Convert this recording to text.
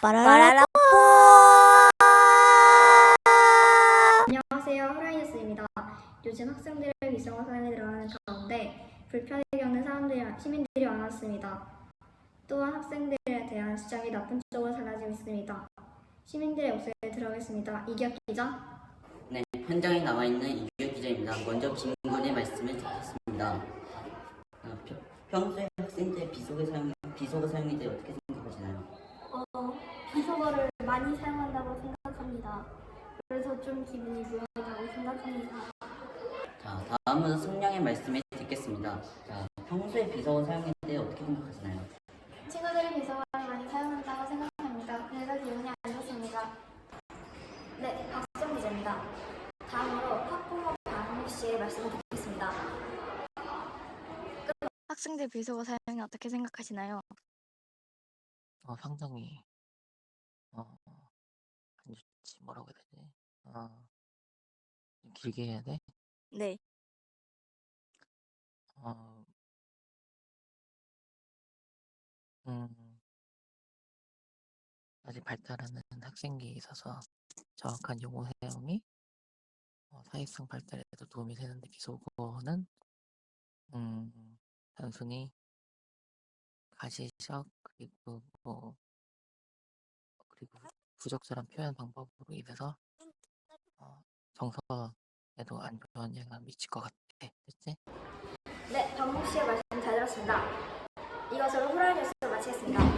빠라라 안녕하세요. 후라이뉴스입니다. 요즘 학생들의 위생화 사연이 늘어나는 가운데 불편을 겪는 사람들이 시민들이 많았습니다. 또한 학생들에 대한 시장이 나쁜 쪽으로 달라지고 있습니다. 시민들의 목소리를 들어보겠습니다. 이기혁 기자. 네, 현장에 나와 있는 이규혁 기자입니다. 먼저 김군의 말씀을 듣겠습니다. 아, 평- 평소에 학생들 비속어 사용 비속어 사용에 대해 어떻게 생각하시나요? 어, 비속어를 많이 사용한다고 생각합니다. 그래서 좀 기분이 묘하다고 생각합니다. 자, 다음은 승량의 말씀을 듣겠습니다. 자, 평소에 비속어 사용에 대해 어떻게 생각하시나요? 친구들이 비속어를 많이 사용한다고 생각합니다. 그래서 기분이 안 좋습니다. 네, 박수정 기자입니다. 다음으로 학부모 강훈 씨의 말씀을 듣겠습니다. 학생들 비속어 사용에 어떻게 생각하시나요? 어, 상당히 어, 안 좋지 뭐라고 해야 되지? 어, 좀 길게 해야 돼? 네. 어, 음, 아직 발달하는 학생기에 있어서 정확한 용어 사용이 어, 사회성 발달에도 도움이 되는데 비속어는 음, 단순히 가시적 그리고 뭐 그리고 부적절한 표현 방법으로 인해서 어, 정서에도 안 좋은 영향을 미칠 것 같아. 됐지? 네, 박목 씨의 말씀 잘 들었습니다. 이것으로 후라이 뉴스 마치겠습니다.